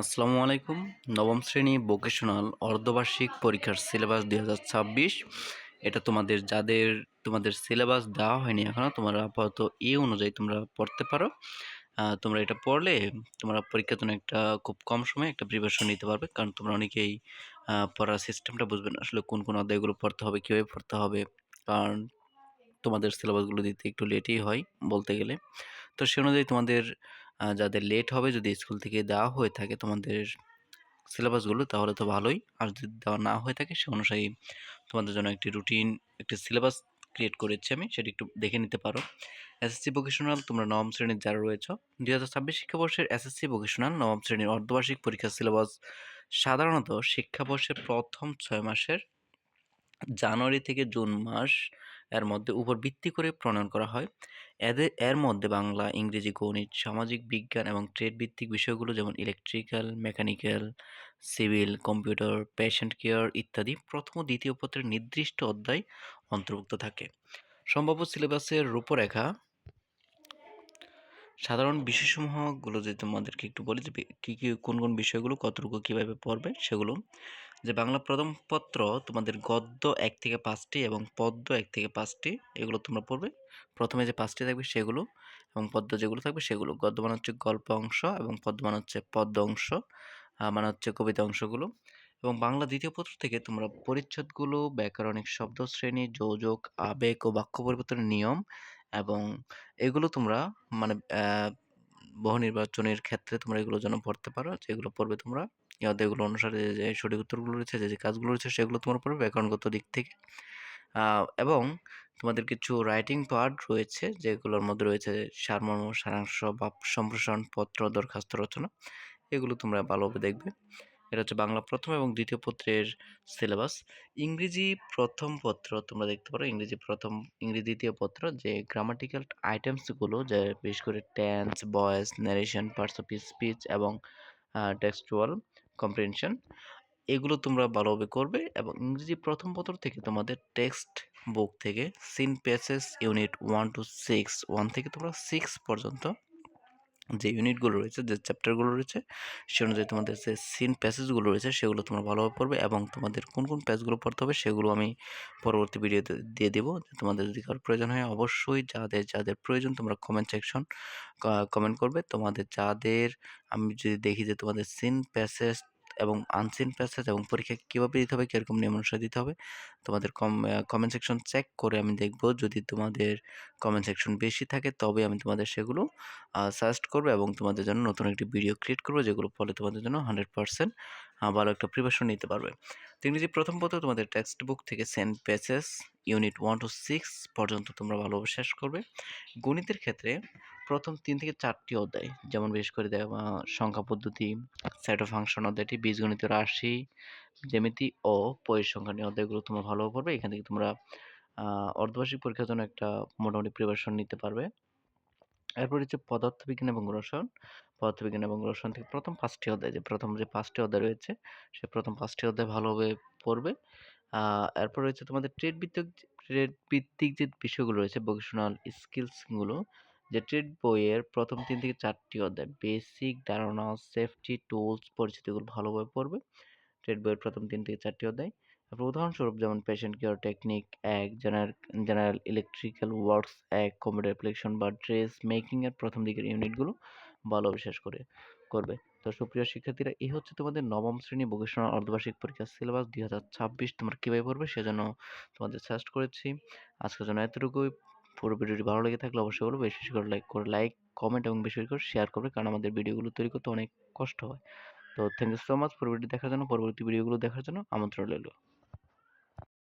আসসালামু আলাইকুম। নবম শ্রেণি ভোকেশনাল অর্ধবার্ষিক পরীক্ষার সিলেবাস দুই হাজার ছাব্বিশ। এটা তোমাদের যাদের, তোমাদের সিলেবাস দেওয়া হয়নি এখনও তোমরা আপাতত এ অনুযায়ী তোমরা পড়তে পারো। তোমরা এটা পড়লে তোমরা পরীক্ষার জন্য একটা খুব কম সময়ে একটা প্রিপারেশন নিতে পারবে, কারণ তোমরা অনেকেই পড়ার সিস্টেমটা বুঝবে না, আসলে কোন কোন অধ্যায়গুলো পড়তে হবে, কীভাবে পড়তে হবে, কারণ তোমাদের সিলেবাসগুলো দিতে একটু লেটই হয় বলতে গেলে। তো সে অনুযায়ী তোমাদের যাদের লেট হবে যদি স্কুল থেকে দেওয়া হয়ে থাকে তোমাদের সিলেবাসগুলো তাহলে তো ভালোই। আর যদি দেওয়া না হয়ে থাকে সে অনুযায়ী তোমাদের জন্য একটি রুটিন একটি সিলেবাস ক্রিয়েট করেছি আমি, সেটি একটু দেখে নিতে পারো। এসএসসি ভোকেশনাল তোমরা নবম শ্রেণির যারা রয়েছে, দুই হাজার ছাব্বিশ শিক্ষাবর্ষের এসএসসি ভোকেশনাল নবম শ্রেণির অর্ধবার্ষিক পরীক্ষার সিলেবাস সাধারণত শিক্ষাবর্ষের প্রথম ছয় মাসের জানুয়ারি থেকে জুন মাস এর মধ্যে উপর ভিত্তি করে প্রণয়ন করা হয়। এদের, এর মধ্যে বাংলা, ইংরেজি, গণিত, সামাজিক বিজ্ঞান এবং ট্রেড ভিত্তিক বিষয়গুলো যেমন electrical mechanical civil computer patient care ইত্যাদি প্রথম ও দ্বিতীয় পত্রের নির্দিষ্ট অধ্যায় অন্তর্ভুক্ত থাকে। সম্ভাব্য সিলেবাসের রূপরেখা, সাধারণ বিষয়সমূহগুলো যদি তোমাদেরকে একটু বলি যে কী কী, কোন কোন বিষয়গুলো কতটুকু, কীভাবে পড়বে সেগুলো। যে বাংলা প্রথম পত্র তোমাদের গদ্য এক থেকে পাঁচটি এবং পদ্য এক থেকে পাঁচটি, এগুলো তোমরা পড়বে। প্রথমে যে পাঁচটি থাকবে সেগুলো এবং পদ্য যেগুলো থাকবে সেগুলো। গদ্য মানে হচ্ছে গল্প অংশ এবং পদ্য মানে হচ্ছে পদ্য অংশ মানে হচ্ছে কবিতা অংশগুলো। এবং বাংলা দ্বিতীয় পত্র থেকে তোমরা পরিচ্ছদগুলো, ব্যাকরণিক শব্দ শ্রেণি, যোজক, আবেগ ও বাক্য পরিবর্তনের নিয়ম এবং এগুলো তোমরা মানে বহু নির্বাচনের ক্ষেত্রে তোমরা এগুলো যেন পড়তে পারো, যেগুলো পড়বে তোমরা। এই অধ্যায়গুলো অনুসারে যে সঠিক উত্তরগুলো রয়েছে, যে যে কাজগুলো রয়েছে সেগুলো তোমার পড়বে ব্যাকরণগত দিক থেকে। এবং তোমাদের কিছু রাইটিং পার্ট রয়েছে যেগুলোর মধ্যে রয়েছে সারমর্ম, সারাংশ বা সম্প্রসারণ পত্র, দরখাস্ত, রচনা। এগুলো তোমরা ভালোভাবে দেখবে। এটা হচ্ছে বাংলা প্রথম এবং দ্বিতীয় পত্রের সিলেবাস ইংরেজি প্রথম পত্র তোমরা দেখতে পারো, ইংরেজি প্রথম, ইংরেজি দ্বিতীয় পত্র যে গ্রামাটিক্যাল আইটেমসগুলো যে বিশেষ করে tense voice narration parts of speech এবং টেক্সচুয়াল কম্প্রিহেনশন এগুলো তোমরা ভালোভাবে করবে এবং ইংরেজি প্রথম পত্র থেকে তোমাদের টেক্সট বুক থেকে seen passages unit one two six one থেকে তোমরা সিক্স পর্যন্ত যে ইউনিটগুলো রয়েছে, যে চ্যাপ্টারগুলো রয়েছে, সে অনুযায়ী তোমাদের যে সিন প্যাসেজগুলো রয়েছে, সেগুলো তোমরা ভালোভাবে পড়বে এবং তোমাদের কোন কোন প্যাসগুলো পড়তে হবে, সেগুলো আমি পরবর্তী ভিডিওতে দিয়ে দেবো। তোমাদের যদি কারোর প্রয়োজন হয়, অবশ্যই যাদের যাদের প্রয়োজন তোমরা কমেন্ট সেকশন কমেন্ট করবে। তোমাদের যাদের, আমি যদি দেখি যে তোমাদের সিন প্যাসেজ এবং আনসিন প্যাসেজ এবং পরীক্ষা কীভাবে দিতে হবে, কীরকম নিয়ম অনুসারে দিতে হবে, তোমাদের কম কমেন্ট সেকশন চেক করে আমি দেখব। যদি তোমাদের কমেন্ট সেকশন বেশি থাকে, তবে আমি তোমাদের সেগুলো সাজেস্ট করব এবং তোমাদের জন্য নতুন একটি ভিডিও ক্রিয়েট করব, যেগুলো ফলে তোমাদের জন্য হান্ড্রেড পার্সেন্ট ভালো একটা প্রিপারেশন নিতে পারবে। তো ইংরেজি প্রথম পত্র তোমাদের টেক্সট বুক থেকে seen passage unit one two six পর্যন্ত তোমরা ভালোভাবে শেষ করবে। গণিতের ক্ষেত্রে প্রথম তিন থেকে চারটি অধ্যায়। যেমন বিশেষ করে দেখ সংখ্যা পদ্ধতি অফ ফাংশন অধ্যায়টি, বীজগণিত রাশি, জ্যামিতি ও পরিসংখ্যান এই অধ্যায়গুলো তোমরা ভালো পড়বে। এখান থেকে তোমরা অর্ধবার্ষিক পরীক্ষার জন্য একটা মোটামুটি প্রিপারেশন নিতে পারবে। এরপর হচ্ছে পদার্থবিজ্ঞান এবং রসায়ন। পদার্থবিজ্ঞান এবং রসায়ন থেকে প্রথম পাঁচটি অধ্যায়, যে প্রথম যে পাঁচটি অধ্যায় রয়েছে, সে প্রথম পাঁচটি অধ্যায় ভালোভাবে পড়বে। এরপর রয়েছে তোমাদের ট্রেড ভিত্তিক ট্রেড ভিত্তিক যে বিষয়গুলো রয়েছে ভোকেশনাল স্কিলসগুলো যে ট্রেড বইয়ের প্রথম তিন থেকে চারটি অধ্যায়, বেসিক ধারণা, সেফটি টুলস পরিচিতিগুলো ভালোভাবে পড়বে। ট্রেড বইয়ের প্রথম তিন থেকে চারটি অধ্যায়। তারপর উদাহরণস্বরূপ যেমন পেশেন্ট কেয়ার টেকনিক এক জেনারেল জেনারেল ইলেকট্রিক্যাল ওয়ার্কস এক কম্পিউটার অ্যাপ্লিকেশন বা ড্রেস মেকিং এর প্রথম দিকের ইউনিটগুলো ভালো বিশেষ করে, করবে। তো সুপ্রিয় শিক্ষার্থীরা, এই হচ্ছে তোমাদের নবম শ্রেণি ভোকেশনাল অর্ধবার্ষিক পরীক্ষার সিলেবাস দুই হাজার ছাব্বিশ তোমরা কীভাবে পড়বে সেজন্য তোমাদের সাজেস্ট করেছি। আজকের জন্য এতটুকুই। পুরো ভিডিওটি ভালো লেগে থাকলে অবশ্যই বলব বেশি বেশি করে লাইক করে লাইক কমেন্ট এবং বেশি বেশি করে শেয়ার করবে কারণ আমাদের ভিডিওগুলো তৈরি করতে অনেক কষ্ট হয়। তো থ্যাংক ইউ সো মাচ পরবর্তী দেখার জন্য, পরবর্তী ভিডিওগুলো দেখার জন্য আমন্ত্রণ রইল।